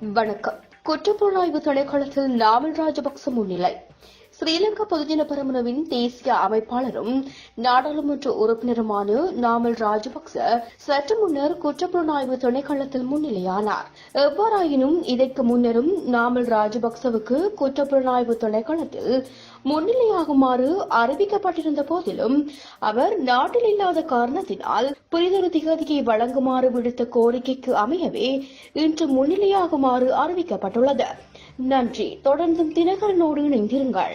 வணக்கம். குற்றப்புலனாய்வு திணைக்களத்தில் நாமல் ராஜபக்ச முன்னிலை. ஸ்ரீலங்கா பொதுஜன பரமுனவின் தேசிய அமைப்பாளரும் நாடாளுமன்ற உறுப்பினருமான நாமல் ராஜபக்ச சற்று முன்னர் குற்றப்புலனாய்வு திணைக்களத்தில் முன்னிலையானார். எவ்வாறாயினும் இதற்கு முன்னரும் நாமல் ராஜபக்சவுக்கு குற்றப்புலனாய்வு திணைக்களத்தில் முன்னிலையாகுமாறு அறிவிக்கப்பட்டிருந்த போதிலும் அவர் நாட்டில் இல்லாத காரணத்தினால் புரிதொரு திகதியை வழங்குமாறு விடுத்த கோரிக்கைக்கு அமையவே இன்று முன்னிலையாகுமாறு அறிவிக்கப்பட்டுள்ளது. நன்றி. தொடர்ந்தும் தினகரனோடு இணைந்திருங்கள்.